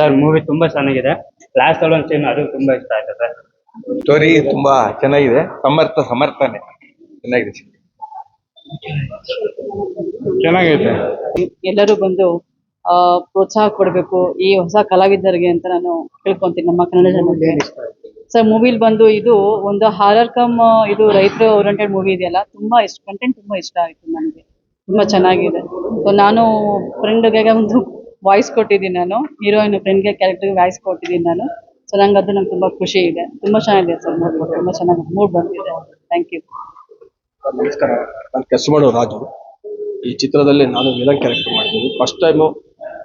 Sir movie ತುಂಬಾ ಚೆನ್ನಾಗಿದೆ. Last ಅಲ್ಲಿ ಒಂದು ಸೀನ್ ಅದು ತುಂಬಾ ಇಷ್ಟ ಆಯ್ತು ಸರ್. ಸ್ಟೋರಿ ತುಂಬಾ ಚೆನ್ನಾಗಿದೆ. ಸಮರ್ಥ ಸಮರ್ಥನೆ. ಚೆನ್ನಾಗಿದೆ ಚೆನ್ನಾಗೈತೆ. ಎಲ್ಲರೂ ಬಂದು ಆ, ಪ್ರೋತ್ಸಾಹ ಕೊಡಬೇಕು ಈ ಹೊಸ ಕಲಾವಿದರಿಗೆ ಅಂತ ನಾನು ಕೇಳ್ಕೊಂತೀನಿ ನಮ್ಮ ಕನ್ನಡ ಜನರಿಗೆ. ಸರ್ ಮೂವಿಲ್ ಬಂದು ಇದು ಒಂದು ಹಾರರ್ ಕಮ್ ಇದು ರೈತರ ಓರಿಯಂಟೆಡ್ ಮೂವಿ ಇದೆಯಲ್ಲ ತುಂಬಾ ಇಷ್ಟ ಕಂಟೆಂಟ್ ತುಂಬಾ ಇಷ್ಟ ಆಯ್ತು ನನಗೆ. ತುಂಬಾ ಚೆನ್ನಾಗಿದೆ. ಸೊ ನಾನು ಫ್ರೆಂಡ್ಗೆ ಒಂದು ವಾಯ್ಸ್ ಕೊಟ್ಟಿದ್ದೀನಿ ನಾನು. ಹೀರೋಯಿನ್ ಫ್ರೆಂಡ್ಗೆ ಕ್ಯಾರೆಕ್ಟರ್ಗೆ ವಾಯ್ಸ್ ಕೊಟ್ಟಿದ್ದೀನಿ ನಾನು. ಸೊ ನಂಗೆ ಅದು ನಂಗೆ ತುಂಬಾ ಖುಷಿ ಇದೆ. ತುಂಬಾ ಚೆನ್ನಾಗಿದೆ ಸರ್ ನೋಡ್ಬೋದು ತುಂಬಾ ಚೆನ್ನಾಗಿ ಮೂಡ್ ಬಂದಿದೆ. ಥ್ಯಾಂಕ್ ಯು ನಮಸ್ಕಾರ. ನಾನು ಕೆಸಮಡು ರಾಜು. ಈ ಚಿತ್ರದಲ್ಲಿ ನಾನು ವಿಲನ್ ಕ್ಯಾರೆಕ್ಟರ್ ಮಾಡಿದ್ದೀನಿ. ಫಸ್ಟ್ ಟೈಮು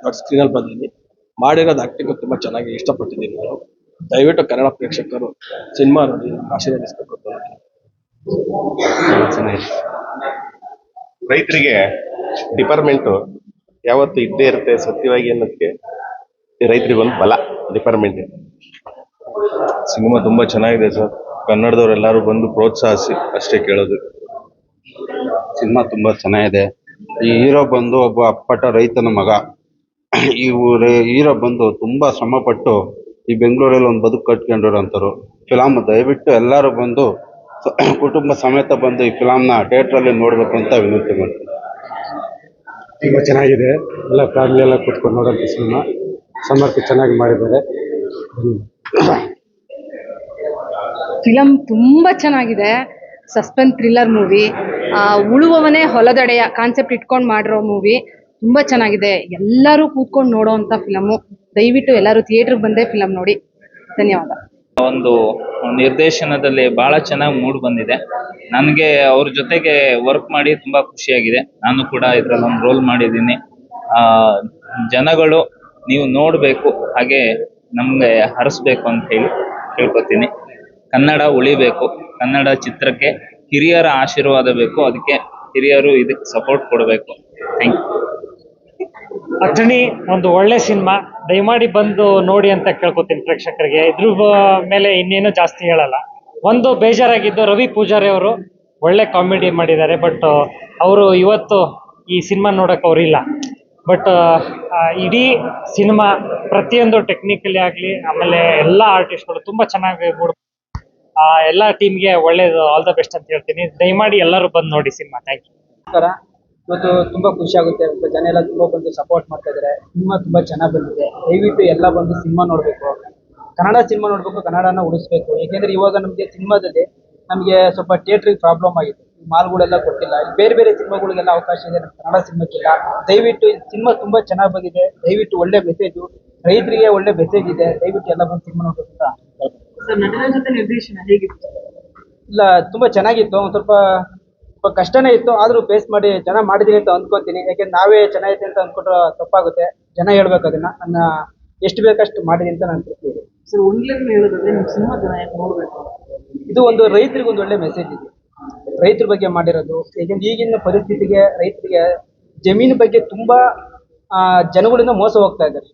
ದೊಡ್ಡ ಸ್ಕ್ರೀನಲ್ಲಿ ಬಂದಿದ್ದೀನಿ. ಮಾಡಿರೋದು ಆ್ಯಕ್ಟಿಂಗು ತುಂಬಾ ಚೆನ್ನಾಗಿ ಇಷ್ಟಪಟ್ಟಿದ್ದೀನಿ ನಾನು. ದಯವಿಟ್ಟು ಕನ್ನಡ ಪ್ರೇಕ್ಷಕರು ಸಿನಿಮಾ ನೋಡಿ ಆಶೀರ್ವದಿಸಬೇಕು ರೈತರಿಗೆ ಡಿಪಾರ್ಟ್ಮೆಂಟ್ ಯಾವತ್ತು ಇದ್ದೇ ಇರುತ್ತೆ ಸತ್ಯವಾಗಿ ಅನ್ನೋದಕ್ಕೆ ಈ ರೈತರಿಗೆ ಒಂದು ಬಲ ಡಿಪಾರ್ಟ್ಮೆಂಟ್ ಸಿನಿಮಾ ತುಂಬಾ ಚೆನ್ನಾಗಿದೆ ಸರ್. ಕನ್ನಡದವರೆಲ್ಲರೂ ಬಂದು ಪ್ರೋತ್ಸಾಹಿಸಿ ಅಷ್ಟೇ ಕೇಳೋದು. ಸಿನಿಮಾ ತುಂಬಾ ಚೆನ್ನಾಗಿದೆ. ಈ ಹೀರೋ ಬಂದು ಒಬ್ಬ ಅಪ್ಪಟ ರೈತನ ಮಗ. ಈ ಊರ ಹೀರೋ ಬಂದು ತುಂಬಾ ಶ್ರಮ ಪಟ್ಟು ಈ ಬೆಂಗಳೂರಲ್ಲಿ ಒಂದು ಬದುಕು ಕಟ್ಕೊಂಡಿರೋಂಥವ್ರು. ಫಿಲಮ್ ದಯವಿಟ್ಟು ಎಲ್ಲರೂ ಬಂದು ಕುಟುಂಬ ಸಮೇತ ಬಂದು ಈ ಫಿಲಮ್ನ ಥಿಯೇಟ್ರಲ್ಲಿ ನೋಡಬೇಕು ಅಂತ ವಿನಂತಿ ಮಾಡ್ತೀನಿ. ತುಂಬ ಚೆನ್ನಾಗಿದೆ. ಎಲ್ಲ ಫ್ಯಾಮಿಲಿ ಎಲ್ಲ ಕೂತ್ಕೊಂಡು ನೋಡೋಂಥ ಸಿನಿಮಾ. ಸಮರ್ಥ ಚೆನ್ನಾಗಿ ಮಾಡಿದ್ದಾರೆ. ಫಿಲಮ್ ತುಂಬ ಚೆನ್ನಾಗಿದೆ. Suspense thriller movie. ಉಳುವವನೇ ಹೊಲದಡೆಯ ಕಾನ್ಸೆಪ್ಟ್ ಇಟ್ಕೊಂಡು ಮಾಡಿರೋ ಮೂವಿ ತುಂಬ ಚೆನ್ನಾಗಿದೆ. ಎಲ್ಲರೂ ಕೂತ್ಕೊಂಡು ನೋಡೋವಂಥ ಫಿಲಮು. ದಯವಿಟ್ಟು ಎಲ್ಲರೂ ಥಿಯೇಟ್ರಿಗೆ ಬಂದೇ ಫಿಲಮ್ ನೋಡಿ. ಧನ್ಯವಾದ. ಒಂದು ನಿರ್ದೇಶನದಲ್ಲಿ ಬಹಳ ಚೆನ್ನಾಗಿ ಮೂಡ್ ಬಂದಿದೆ. ನನಗೆ ಅವ್ರ ಜೊತೆಗೆ ವರ್ಕ್ ಮಾಡಿ ತುಂಬಾ ಖುಷಿಯಾಗಿದೆ. ನಾನು ಕೂಡ ಇದ್ರಲ್ಲಿ ಒಂದು ರೋಲ್ ಮಾಡಿದ್ದೀನಿ. ಆ, ಜನಗಳು ನೀವು ನೋಡ್ಬೇಕು, ಹಾಗೆ ನಮ್ಗೆ ಹರಿಸ್ಬೇಕು ಅಂತ ಹೇಳಿ ಕೇಳ್ಕೊತೀನಿ. ಕನ್ನಡ ಉಳಿಬೇಕು. ಕನ್ನಡ ಚಿತ್ರಕ್ಕೆ ಹಿರಿಯರ ಆಶೀರ್ವಾದ ಬೇಕು. ಅದಕ್ಕೆ ಹಿರಿಯರು ಇದಕ್ಕೆ ಸಪೋರ್ಟ್ ಕೊಡಬೇಕು. ಥ್ಯಾಂಕ್ ಯು ಅಥಣಿ ಒಂದು ಒಳ್ಳೆ ಸಿನಿಮಾ. ದಯಮಾಡಿ ಬಂದು ನೋಡಿ ಅಂತ ಕೇಳ್ಕೊತೀನಿ ಪ್ರೇಕ್ಷಕರಿಗೆ. ಇದ್ರ ಮೇಲೆ ಇನ್ನೇನು ಜಾಸ್ತಿ ಹೇಳಲ್ಲ. ಒಂದು ಬೇಜಾರಾಗಿದ್ದು ರವಿ ಪೂಜಾರಿ ಅವರು ಒಳ್ಳೆ ಕಾಮಿಡಿ ಮಾಡಿದ್ದಾರೆ, ಬಟ್ ಅವರು ಇವತ್ತು ಈ ಸಿನಿಮಾ ನೋಡಕ್ ಅವ್ರಿಲ್ಲ ಬಟ್ ಇಡೀ ಸಿನಿಮಾ ಪ್ರತಿಯೊಂದು ಟೆಕ್ನಿಕಲಿ ಆಗಲಿ, ಆಮೇಲೆ ಎಲ್ಲ ಆರ್ಟಿಸ್ಟ್ಗಳು ತುಂಬ ಚೆನ್ನಾಗಿ ಮೂಡ್ ಎಲ್ಲ ಟೀಮ್ಗೆ ಒಳ್ಳೇದು ಆಲ್ ದ ಬೆಸ್ಟ್ ಅಂತ ಹೇಳ್ತೀನಿ. ದಯಮಾಡಿ ಎಲ್ಲರೂ ಬಂದು ನೋಡಿ ಸಿನಿಮಾ. ಥ್ಯಾಂಕ್ ಯು ಇವತ್ತು ತುಂಬಾ ಖುಷಿ ಆಗುತ್ತೆ. ಜನ ಎಲ್ಲ ತುಂಬಾ ಬಂದು ಸಪೋರ್ಟ್ ಮಾಡ್ತಾ ಇದ್ದಾರೆ ಸಿನಿಮಾ ತುಂಬಾ ಚೆನ್ನಾಗಿ ಬಂದಿದೆ. ದಯವಿಟ್ಟು ಎಲ್ಲ ಬಂದು ಸಿನಿಮಾ ನೋಡ್ಬೇಕು. ಕನ್ನಡ ಸಿನಿಮಾ ನೋಡ್ಬೇಕು ಕನ್ನಡನ ಉಳಿಸ್ಬೇಕು. ಏಕೆಂದ್ರೆ ಇವಾಗ ನಮಗೆ ಸಿನಿಮಾದಲ್ಲಿ ನಮಗೆ ಸ್ವಲ್ಪ ಥಿಯೇಟ್ರಿಗೆ ಪ್ರಾಬ್ಲಮ್ ಆಗಿದೆ. ಮಾಲ್ಗಳೆಲ್ಲ ಕೊಟ್ಟಿಲ್ಲ. ಬೇರೆ ಬೇರೆ ಸಿನಿಮಾಗಳಿಗೆಲ್ಲ ಅವಕಾಶ ಇದೆ. ನಮ್ಮ ಕನ್ನಡ ಸಿನಿಮಾಕ್ಕಿಲ್ಲ. ದಯವಿಟ್ಟು ಈ ಸಿನಿಮಾ ತುಂಬಾ ಚೆನ್ನಾಗಿ ಬಂದಿದೆ. ದಯವಿಟ್ಟು ಒಳ್ಳೆ ಮೆಸೇಜು ರೈತರಿಗೆ ಒಳ್ಳೆ ಮೆಸೇಜ್ ಇದೆ. ದಯವಿಟ್ಟು ಎಲ್ಲ ಬಂದು ಸಿನಿಮಾ ನೋಡ್ಬೇಕು ಅಂತ. ಸರ್ ನಟನ ಜೊತೆ ನಿರ್ದೇಶನ ಹೇಗಿತ್ತು? ಇಲ್ಲ ತುಂಬಾ ಚೆನ್ನಾಗಿತ್ತು. ಒಂದ್ ಸ್ವಲ್ಪ ಕಷ್ಟನೇ ಇತ್ತು ಆದ್ರೂ ಫೇಸ್ ಮಾಡಿ ಚೆನ್ನಾಗಿ ಮಾಡಿದೀನಿ ಅಂತ ಅನ್ಕೊತೀನಿ. ಯಾಕೆಂದ್ರೆ ನಾವೇ ಚೆನ್ನಾಗೈತೆ ಅಂತ ಅಂದ್ಕೊಂಡ್ರೆ ತಪ್ಪಾಗುತ್ತೆ. ಜನ ಹೇಳ್ಬೇಕು ಅದನ್ನ. ನನ್ನ ಎಷ್ಟು ಬೇಕಷ್ಟು ಮಾಡಿದೀನಿ ಅಂತ ನಾನು ತೃಪ್ತಿ ಇದೆ ಸರ್ ಒಂದ್ಲೇನು ಹೇಳೋದಾದ್ರೆ ನಿಮ್ಮ ಸಿನಿಮಾ ಜನ ಯಾಕೆ ನೋಡ್ಬೇಕು? ಇದು ಒಂದು ರೈತರಿಗೆ ಒಂದು ಒಳ್ಳೆ ಮೆಸೇಜ್ ಇದೆ. ರೈತರ ಬಗ್ಗೆ ಮಾಡಿರೋದು. ಯಾಕೆಂದ್ರೆ ಈಗಿನ ಪರಿಸ್ಥಿತಿಗೆ ರೈತರಿಗೆ ಜಮೀನು ಬಗ್ಗೆ ತುಂಬಾ ಆ, ಜನಗಳಿಂದ ಮೋಸ ಹೋಗ್ತಾ ಇದ್ದಾರೆ.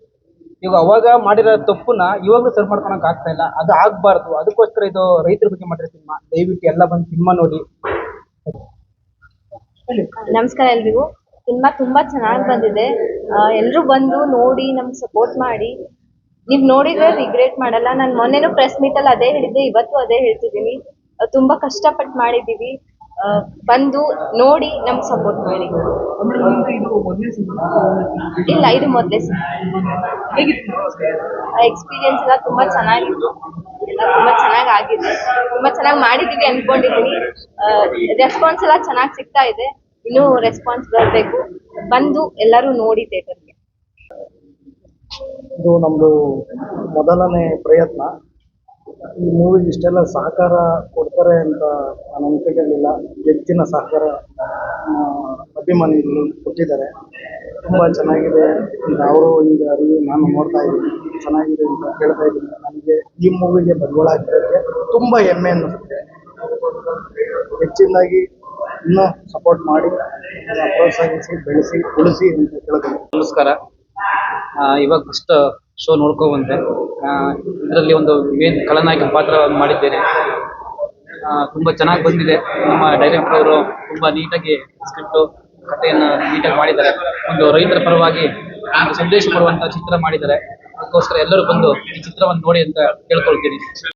ಇವಾಗ ಅವಾಗ ಮಾಡಿರೋ ತಪ್ಪನ್ನ ಇವಾಗಲೂ ಸರಿ ಮಾಡ್ಕೊಳಕ್ ಆಗ್ತಾ ಇಲ್ಲ. ಅದು ಆಗ್ಬಾರ್ದು. ಅದಕ್ಕೋಸ್ಕರ ಇದು ರೈತರ ಬಗ್ಗೆ ಮಾಡಿರೋ ಸಿನಿಮಾ. ದಯವಿಟ್ಟು ಎಲ್ಲ ಬಂದು ಸಿನಿಮಾ ನೋಡಿ. ನಮಸ್ಕಾರ ಎಲ್ರಿಗೂ. ಸಿನಿಮಾ ತುಂಬಾ ಚೆನ್ನಾಗಿ ಬಂದಿದೆ. ಎಲ್ಲರೂ ಬಂದು ನೋಡಿ ನಮ್ಗೆ ಸಪೋರ್ಟ್ ಮಾಡಿ. ನೀವು ನೋಡಿದ್ರೆ ರಿಗ್ರೆಟ್ ಮಾಡಲ್ಲ. ನಾನು ಮೊನ್ನೆನೂ ಪ್ರೆಸ್ ಮೀಟಲ್ಲಿ ಅದೇ ಹೇಳಿದ್ದೆ, ಇವತ್ತು ಅದೇ ಹೇಳ್ತಿದ್ದೀನಿ. ತುಂಬಾ ಕಷ್ಟಪಟ್ಟು ಮಾಡಿದ್ದೀವಿ. ಬಂದು ನೋಡಿ ನಮ್ಗೆ ಸಪೋರ್ಟ್ ಮಾಡಿ. ಇಲ್ಲ, ಇದು ಮೊದಲೇ ಎಕ್ಸ್ಪೀರಿಯನ್ಸ್ ಎಲ್ಲ ತುಂಬಾ ಚೆನ್ನಾಗಿತ್ತು. ಎಲ್ಲ ತುಂಬಾ ಚೆನ್ನಾಗಿ ಆಗಿದೆ ತುಂಬಾ ಚೆನ್ನಾಗಿ ಮಾಡಿದೀವಿ ಅನ್ಕೊಂಡಿದೀನಿ. ರೆಸ್ಪಾನ್ಸ್ ಎಲ್ಲ ಚೆನ್ನಾಗಿ ಸಿಗ್ತಾ ಇದೆ. ಇನ್ನೂ ರೆಸ್ಪಾನ್ಸ್ ಬರಬೇಕು. ಬಂದು ಎಲ್ಲರೂ ನೋಡಿ ಥಿಯೇಟರ್ಗೆ ಇದು ನಮ್ದು ಮೊದಲನೇ ಪ್ರಯತ್ನ. ಈ ಮೂವಿಗೆ ಇಷ್ಟೆಲ್ಲ ಸಹಕಾರ ಕೊಡ್ತಾರೆ ಅಂತ ನಾನು ಅನ್ಕೊಂಡಿರಲಿಲ್ಲ. ಹೆಚ್ಚಿನ ಸಹಕಾರ ಅಭಿಮಾನಿಗಳು ಕೊಟ್ಟಿದ್ದಾರೆ. ತುಂಬ ಚೆನ್ನಾಗಿದೆ ಅವರು ಈಗ ರಿವ್ಯೂ ನಾನು ನೋಡ್ತಾ ಇದ್ದೀನಿ. ಚೆನ್ನಾಗಿದೆ ಅಂತ ಹೇಳ್ತಾ ಇದ್ದೀನಿ. ನನಗೆ ಈ ಮೂವಿಗೆ ಆಗಿರೋದಕ್ಕೆ ತುಂಬ ಹೆಮ್ಮೆ ಅನ್ನಿಸುತ್ತೆ. ಹೆಚ್ಚಿನದಾಗಿ ಇನ್ನೂ ಸಪೋರ್ಟ್ ಮಾಡಿ ಪ್ರೋತ್ಸಾಹಿಸಿ, ಬೆಳೆಸಿ, ಉಳಿಸಿ ಅಂತ ಕೇಳ್ತೀನಿ. ನಮಸ್ಕಾರ. ಇವಾಗ ಫಸ್ಟ್ ಶೋ ನೋಡ್ಕೊಂಡ್ ಬಂದೆ ಇದರಲ್ಲಿ ಒಂದು ಮೇನ್ ಖಳನಾಯಕ ಪಾತ್ರ ಮಾಡಿದ್ದೇನೆ. ತುಂಬ ಚೆನ್ನಾಗಿ ಬಂದಿದೆ. ನಮ್ಮ ಡೈರೆಕ್ಟರ್ ಅವರು ತುಂಬಾ ನೀಟಾಗಿ ಸ್ಕ್ರಿಪ್ಟು ಕಥೆಯನ್ನು ನೀಟಾಗಿ ಮಾಡಿದ್ದಾರೆ. ಒಂದು ರೈತರ ಪರವಾಗಿ ಸಂದೇಶ ಕೊಡುವಂತ ಚಿತ್ರ ಮಾಡಿದ್ದಾರೆ. ಅದಕ್ಕೋಸ್ಕರ ಎಲ್ಲರೂ ಬಂದು ಈ ಚಿತ್ರವನ್ನು ನೋಡಿ ಅಂತ ಕೇಳ್ಕೊಳ್ತೀನಿ